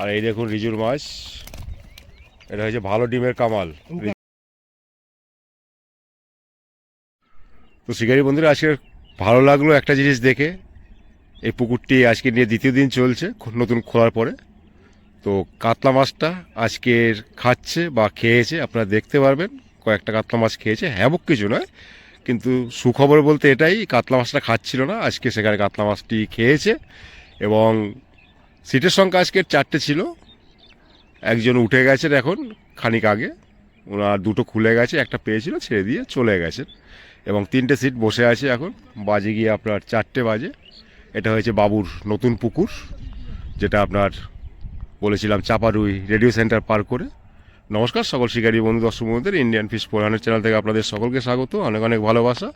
আর এই দেখুন রিজুর মাছ। এটা হয়েছে ভালো ডিমের কামাল। তো শিকারি বন্ধুরা, আজকে ভালো লাগল একটা জিনিস দেখে। এই পুকুরটি আজকে নিয়ে দ্বিতীয় দিন চলছে, নতুন খোলার পরে। তো কাতলা মাছটা আজকের খাচ্ছে বা খেয়েছে, আপনারা দেখতে পারবেন। কয়েকটা কাতলা মাছ খেয়েছে, হ্যাবক কিছু নয়, কিন্তু সুখবর বলতে এটাই, কাতলা মাছটা খাচ্ছিল না। আজকে সেখানে কাতলা মাছটি খেয়েছে এবং সিটের সংখ্যা আজকের চারটে ছিল। একজন উঠে গেছেন এখন খানিক আগে। ওনার দুটো খুলে গেছে, একটা পেয়েছিল, ছেড়ে দিয়ে চলে গেছেন এবং তিনটে সিট বসে আছে এখন। বাজে গিয়ে আপনার চারটে বাজে। এটা হয়েছে বাবুর নতুন পুকুর, যেটা আপনার বলেছিলাম চাপারুই রেডিও সেন্টার পার করে। নমস্কার সকল শিকারী বন্ধু, দর্শক বন্ধুদের, ইন্ডিয়ান ফিশ পোড়ানোর চ্যানেল থেকে আপনাদের সকলকে স্বাগত। অনেক অনেক ভালোবাসা।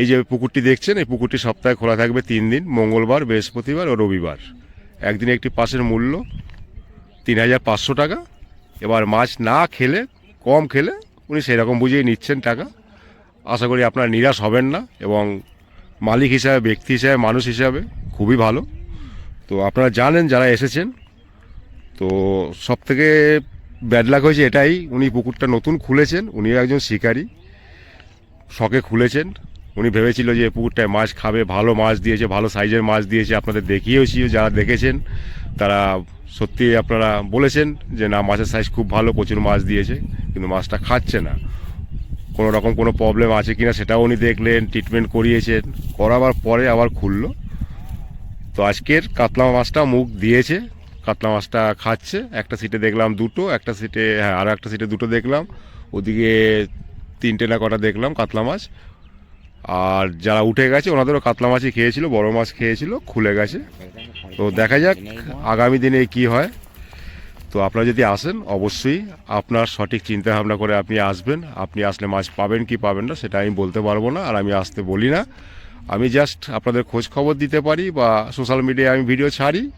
এই যে পুকুরটি দেখছেন, এই পুকুরটি সপ্তাহে খোলা থাকবে তিন দিন, মঙ্গলবার, বৃহস্পতিবার ও রবিবার। একদিনে একটি পাসের মূল্য তিন হাজার পাঁচশো টাকা। এবার মাছ না খেলে, কম খেলে উনি সেরকম বুঝেই নিচ্ছেন টাকা। আশা করি আপনারা নিরাশ হবেন না এবং মালিক হিসাবে, ব্যক্তি হিসাবে, মানুষ হিসাবে খুবই ভালো। তো আপনারা জানেন যারা এসেছেন, তো সব থেকে ব্যাড লাক হয়েছে এটাই। উনি পুকুরটা নতুন খুলেছেন, উনিও একজন শিকারী, শখে খুলেছেন। উনি ভেবেছিল যে পুকুরটায় মাছ খাবে, ভালো মাছ দিয়েছে, ভালো সাইজের মাছ দিয়েছে। আপনাদের দেখিয়েওছি, যারা দেখেছেন, তারা সত্যি আপনারা বলেছেন যে না, মাছের সাইজ খুব ভালো, প্রচুর মাছ দিয়েছে, কিন্তু মাছটা খাচ্ছে না। কোনো রকম কোনো প্রবলেম আছে কিনা সেটাও উনি দেখলেন ট্রিটমেন্ট করিয়েছেন। করাবার পরে আবার খুললো। তো আজকের কাতলা মাছটা মুখ দিয়েছে, কাতলা মাছটা খাচ্ছে। একটা সিটে দেখলাম দুটো, একটা সিটে হ্যাঁ আরও একটা সিটে দুটো দেখলাম। ওদিকে তিনটে না কটা দেখলাম কাতলা মাছ। আর যারা উঠে গেছে, ওনাদেরও কাতলা মাছই খেয়েছিল, বড় মাছ খেয়েছিল, খুলে গেছে। তো দেখা যাক আগামী দিনে কি হয়। তো আপনারা যদি আসেন, অবশ্যই আপনার সঠিক চিন্তা ভাবনা করে আপনি আসবেন। আপনি আসলে মাছ পাবেন কি পাবেন না, সেটা আমি বলতে পারব না, আর আমি আসতে বলি না। আমি জাস্ট আপনাদের খোঁজ খবর দিতে পারি বা সোশ্যাল মিডিয়ায় আমি ভিডিও ছাড়ি,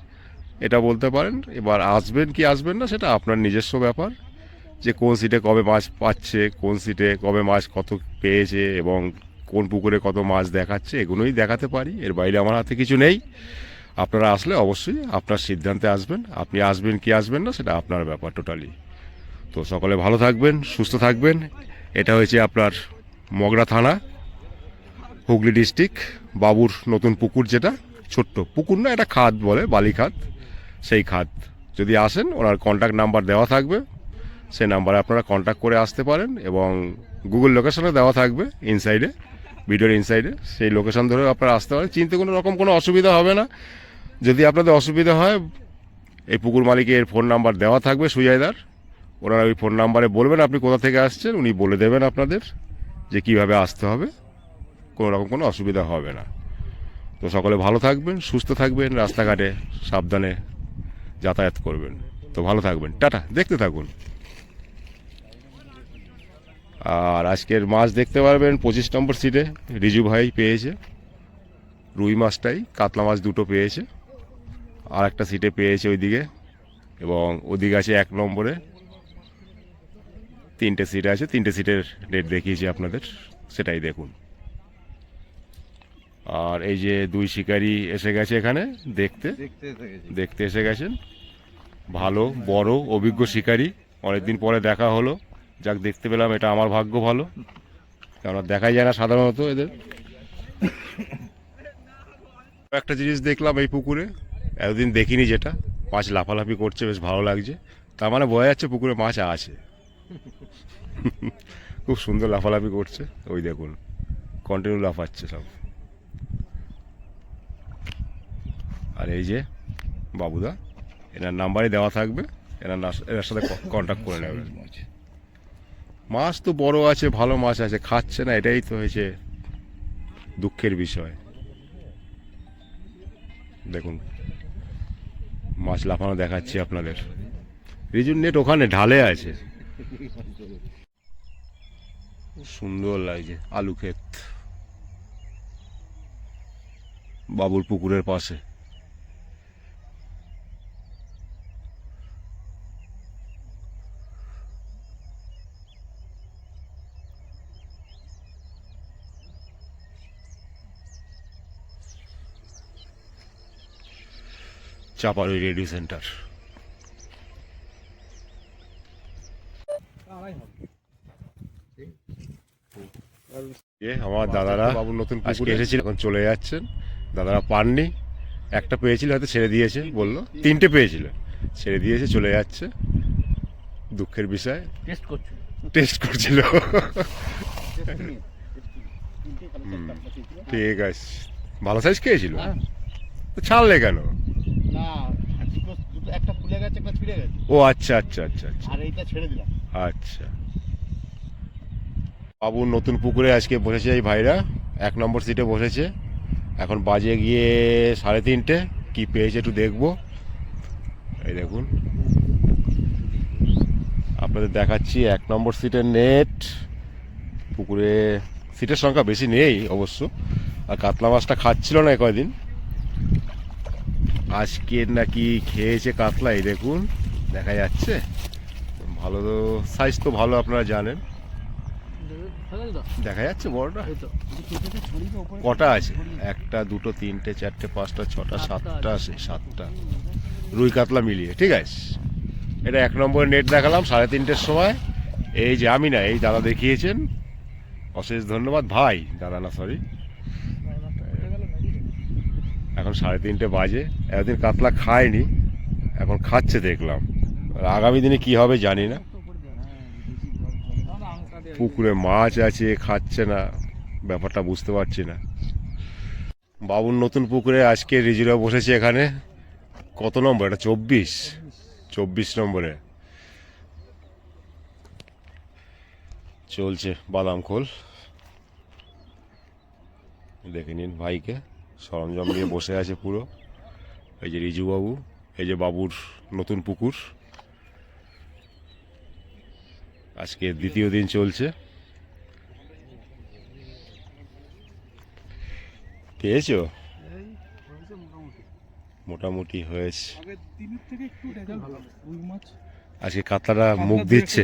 এটা বলতে পারেন। এবার আসবেন কি আসবেন না, সেটা আপনার নিজস্ব ব্যাপার। যে কোন সিটে কবে মাছ পাচ্ছে, কোন সিটে কবে মাছ কত পেয়েছে এবং কোন পুকুরে কত মাছ দেখাচ্ছে এগুলোই দেখাতে পারি, এর বাইরে আমার হাতে কিছু নেই। আপনারা আসলে অবশ্যই আপনার সিদ্ধান্তে আসবেন, আপনি আসবেন কি আসবেন না সেটা আপনার ব্যাপার টোটালি তো সকলে ভালো থাকবেন, সুস্থ থাকবেন। এটা হয়েছে আপনার মগরা থানা, হুগলি ডিস্ট্রিক্ট, বাবুর নতুন পুকুর যেটা, ছোট্ট পুকুর না, এটা খাদ বলে, বালি খাদ। সেই খাদ, যদি আসেন ওনার কন্ট্যাক্ট নাম্বার দেওয়া থাকবে সেই নাম্বারে আপনারা কন্ট্যাক্ট করে আসতে পারেন এবং গুগল লোকেশনে দেওয়া থাকবে ইনসাইডে ভিডিওর ইনসাইডে সেই লোকেশন ধরে আপনারা আসতে পারেন। চিনতে কোনো রকম কোনো অসুবিধা হবে না। যদি আপনাদের অসুবিধা হয়, এই পুকুর মালিকের ফোন নাম্বার দেওয়া থাকবে সুজয়দার ওনারা ওই ফোন নাম্বারে বলবেন, আপনি কোথা থেকে আসছেন, উনি বলে দেবেন আপনাদের যে কীভাবে আসতে হবে। কোনো রকম কোনো অসুবিধা হবে না। তো সকলে ভালো থাকবেন, সুস্থ থাকবেন, রাস্তাঘাটে সাবধানে যাতায়াত করবেন। তো ভালো থাকবেন। টাটা, দেখতে থাকুন। আর আজকের মাছ দেখতে পারবেন পঁচিশ নম্বর সিটে রিজু ভাই পেয়েছে। রুই মাছটাই কাতলা মাছ দুটো পেয়েছে। আর একটা সিটে পেয়েছে ওইদিকে। এবং ওদিকে আছে এক নম্বরে। তিনটে সিট আছে। তিনটে সিটের রেট দেখিয়েছি আপনাদের। সেটাই দেখুন। আর এই যে দুই শিকারি এসে গেছে এখানে দেখতে। দেখতে এসে দেখতে এসে গেছেন। ভালো বড় অভিজ্ঞ শিকারী। অনেকদিন পরে দেখা হলো। যাক দেখতে পেলাম এটা আমার ভাগ্য ভালো। কেননা দেখাই যায় না সাধারণত এদের। একটা জিনিস দেখলাম এই পুকুরে এতদিন দেখিনি যেটা। মাছ লাফালাফি করছে বেশ ভালো লাগছে। তার মানে বোঝা যাচ্ছে পুকুরে মাছ আছে। খুব সুন্দর লাফালাফি করছে। ওই দেখুন কন্টিনিউ লাফাচ্ছে সব। আর এই যে বাবুদা এনার নাম্বারই দেওয়া থাকবে। এনার এনার সাথে কন্ট্যাক্ট করে নেবেন মাছ তো বড় আছে, ভালো মাছ আছে, খাচ্ছে না, এটাই তো হয়েছে দুঃখের বিষয়। দেখুন, মাছ লাফানো দেখাচ্ছি আপনাদের। রিজুর নেট ওখানে ঢালে আছে। সুন্দর লাগছে, আলু ক্ষেত। বাবুর পুকুরের পাশে। চাপার ওই রেডিও সেন্টার। আমার দাদারা বাবুর নতুন পুকুর এসেছিল। এখন চলে যাচ্ছেন। দাদারা পাননি। একটা পেয়েছিল হয়তো ছেড়ে দিয়েছে বলল। তিনটে পেয়েছিল। ছেড়ে দিয়েছে চলে যাচ্ছে। দুঃখের বিষয়। টেস্ট করছে। টেস্ট করছিল। ঠিক আছে। ভালো সাইজ খেয়েছিল? ছাড়লে কেন? একটা ফুলে গেছে একটা ছিঁড়ে গেছে। ও আচ্ছা আচ্ছা আচ্ছা আচ্ছা। আর এইটা ছেড়ে দিলাম। আচ্ছা। বাবুর নতুন পুকুরে আজকে বসেছে এই ভাইরা এক নম্বর সিটে বসেছে। এখন বাজে গিয়ে সাড়ে তিনটে কি পেয়েছে একটু দেখব। এই দেখুন। আপনাদের দেখাচ্ছি এক নম্বর সিটের নেট পুকুরে সিটের সংখ্যা বেশি নেই অবশ্য। আর কাতলা মাছটা খাচ্ছিল না কয়দিন। আজকের নাকি খেয়েছে কাতলা এই দেখুন, দেখা যাচ্ছে। ভালো তো সাইজ তো ভালো আপনারা জানেন। দেখা যাচ্ছে বড়টা? কটা আছে? একটা, দুটো, তিনটে, চারটে, পাঁচটা, ছটা, সাতটা আছে, সাতটা। রুই কাতলা মিলিয়ে, ঠিক আছে? এটা এক নম্বরের নেট দেখালাম, সাড়ে তিনটের সময়। এই যে আমি না, এই দাদা দেখিয়েছেন। অশেষ ধন্যবাদ। ভাই, দাদা না সরি এখন সাড়ে তিনটে বাজে। এতদিন কাতলা খায়নি এখন খাচ্ছে দেখলাম। আগামী দিনে কি হবে জানি না। পুকুরে মাছ আছে, খাচ্ছে না, ব্যাপারটা বুঝতে পারছি না। বাবুর নতুন পুকুরে আজকে রিজুরা বসেছে এখানে। কত নম্বর? এটা চব্বিশ। চব্বিশ নম্বরে। চলছে বাদাম খোল। দেখে নিন ভাইকে। সরঞ্জাম নিয়ে বসে আছে পুরো। এই যে রিজু বাবু এই যে বাবুর নতুন পুকুর। আজকে দ্বিতীয় দিন চলছে। পেয়েছ? মোটামুটি হয়েছে। আজকে কাতলাটা মুখ দিচ্ছে।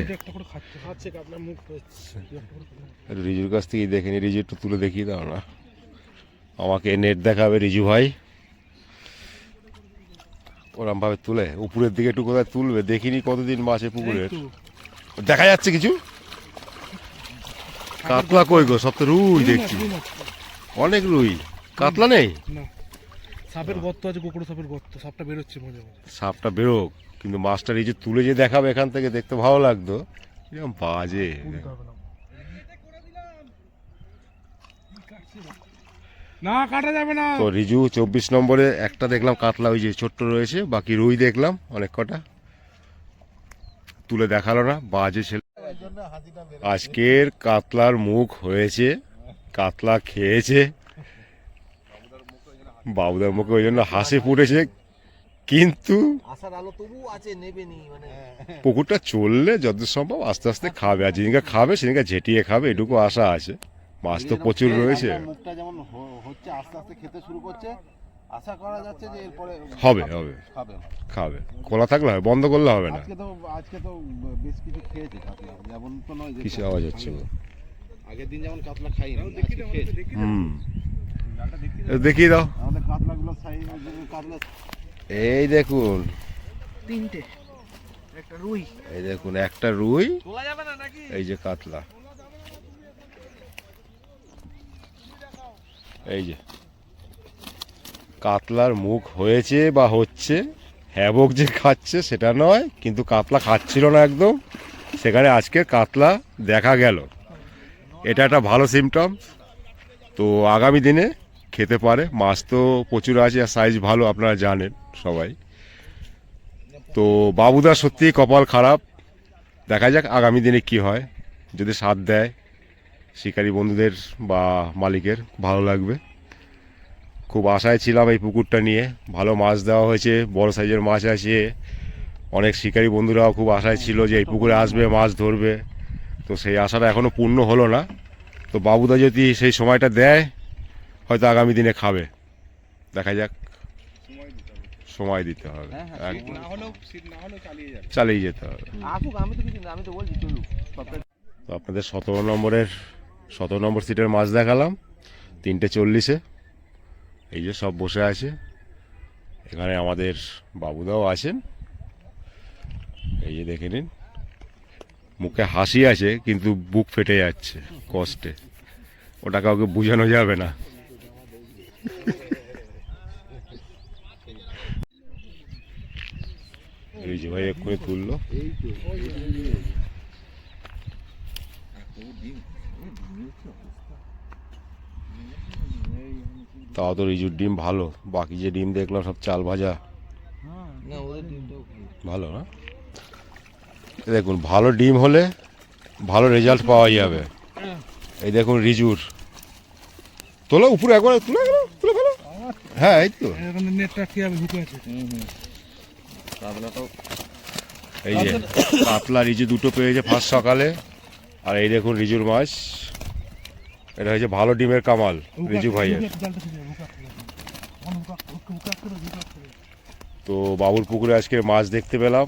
রিজুর কাছ থেকেই দেখে নি। রিজু একটু তুলে দেখিয়ে দাও না। আমাকে নেট দেখাবে রিজু ভাই। ওরম ভাবে তুলে উপরের দিকে একটু কোথায় তুলবে দেখিনি কতদিন মাছ পুকুরের দেখা যাচ্ছে কিছু? কাতলা কই গো? সব তো রুই দেখছি। অনেক রুই। কাতলা নেই? সাপের গর্ত আছে গোকড়ো সাপের গর্ত সাপটা বেরোচ্ছে মাঝে সাপটা বেরোক কিন্তু মাছটা এই যে তুলে যে দেখাবে এখান থেকে দেখতে ভালো লাগতো। এরকম বাজে। না কাটা যাবে না। তো রিজু চব্বিশ নম্বরে একটা দেখলাম কাতলা ওই যে ছোট্ট রয়েছে বাকি রুই দেখলাম অনেক কটা। তুলে দেখাল না বাজে ছেলে। আজকের কাতলার মুখ হয়েছে কাতলা খেয়েছে। বাবুদার মুখে ওই জন্য হাসি ফুটেছে কিন্তু আসার আলো তবু আছে নেবেনি মানে। পুকুরটা চললে যত সম্ভব আস্তে আস্তে খাবে আর যেদিনকে খাবে সেদিনকে ঝেটিয়ে খাবে এটুকু আশা আছে। মাছ তো প্রচুর রয়েছে। মুখটা যেমন হচ্ছে আস্তে আস্তে খেতে শুরু করছে। আশা করা যাচ্ছে যে এরপরে হবে হবে। খাবে। খাবে। খোলা থাকলে হবে বন্ধ করলে হবে না। আজকে তো আজকে তো বেশ কিছু খেয়েছে কাতলা যেমন তো নয় যে কিসে আওয়াজ হচ্ছে গো? আগের দিন যেমন কাতলা খাই না আজকে খেয়েছে। হুম। দেখিয়ে দাও। আমাদের কাতলাগুলো সাইজ কাতলা এই দেখুন। তিনটে। একটা রুই। এই দেখুন একটা রুই তোলা যাবে না নাকি? এই যে কাতলা। এই যে। কাতলার মুখ হয়েছে বা হচ্ছে, হ্যাবক যে খাচ্ছে সেটা নয়, কিন্তু কাতলা খাচ্ছিল না একদম। সেখানে আজকে কাতলা দেখা গেল। এটা একটা ভালো সিমটম তো আগামী দিনে খেতে পারে। মাছ তো প্রচুর আছে আর সাইজ ভালো, আপনারা জানেন সবাই। তো বাবুদা সত্যি কপাল খারাপ। দেখা যাক আগামী দিনে কি হয়। যদি সাথ দেয় শিকারী বন্ধুদের বা মালিকের ভালো লাগবে। খুব আশায় ছিলাম এই পুকুরটা নিয়ে। ভালো মাছ দেওয়া হয়েছে বড় সাইজের মাছ আছে। অনেক শিকারী বন্ধুরাও খুব আশায় ছিল যে এই পুকুরে আসবে মাছ ধরবে। তো সেই আশাটা এখনও পূর্ণ হলো না। তো বাবুদা যদি সেই সময়টা দেয় হয়তো আগামী দিনে খাবে। দেখা যাক। সময় দিতে হবে। না হলেও চালিয়ে যেতে হবে। তো আপনাদের সতেরো নম্বরের সতেরো নম্বর সিটের মাছ দেখালাম। তিনটে চল্লিশে। এই যে সব বসে আছে। এখানে আমাদের বাবুদাও আছেন। এই যে দেখে নিন। মুখে হাসি আছে, কিন্তু বুক ফেটে যাচ্ছে কষ্টে। ওটা কাউকে বোঝানো যাবে না। এই যে ভাই এক্ষুনি তুললো। তাও তো রিজুর ডিম ভালো। বাকি যে ডিম দেখলাম সব চাল ভাজা। ভালো না? দেখুন, ভালো ডিম হলে ভালো রেজাল্ট পাওয়া যাবে। এই দেখুন রিজুর। তোলো উপরে একবার, তুলে গেলো তুলে ফেলো হ্যাঁ এই তো। এই যে কাতলা রিজু দুটো পেয়েছে ফার্স্ট সকালে। আর এই দেখুন রিজুর মাছ। এটা হয়েছে ভালো ডিমের কামাল রিজু ভাইয়ের। তো বাবুর পুকুরে আজকে মাছ দেখতে পেলাম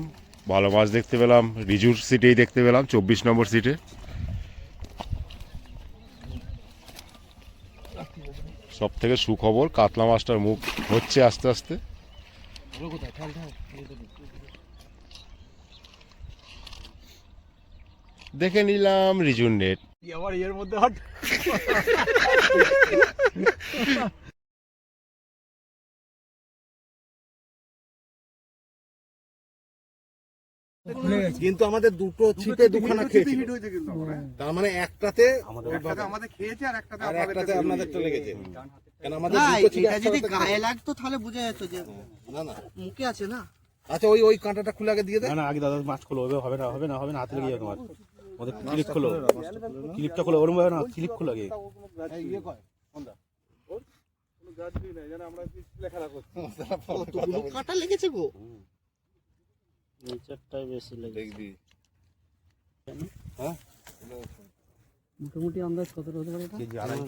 ভালো মাছ দেখতে পেলাম রিজুর সিটেই দেখতে পেলাম চব্বিশ নম্বর সিটে। সব থেকে সুখবর কাতলা মাছটার মুখ হচ্ছে আস্তে আস্তে। দেখে নিলাম রিজুর নেট আবার এর মধ্যে হট কিন্তু আমাদের দুটো ছিপে দুখানা খেয়েছি তার মানে একটাতে আমাদের খেয়েছে আর একটাতে আর একটাতে আপনাদেরটা লেগেছে। কেন আমাদের দুটো ছিপে যদি গায়ে লাগতো তাহলে বোঝা যেত যে না না মুখে আছে না। আচ্ছা ওই ওই কাঁটাটা খুলে আগে দিয়ে দে। না না আগে দাদা মাছ খোলো হবে না হবে না হবে না হাতে লেগে যাবে তোমার। ওদের ক্লিপ খোলো। ক্লিপটা খোলো ওর মধ্যে না? ক্লিপ খোলো আগে। কতগুলো কাটা লেগেছে গো। দেখবি। মোটামুটি আন্দাজ কত হতে পারে কেজি আড়াই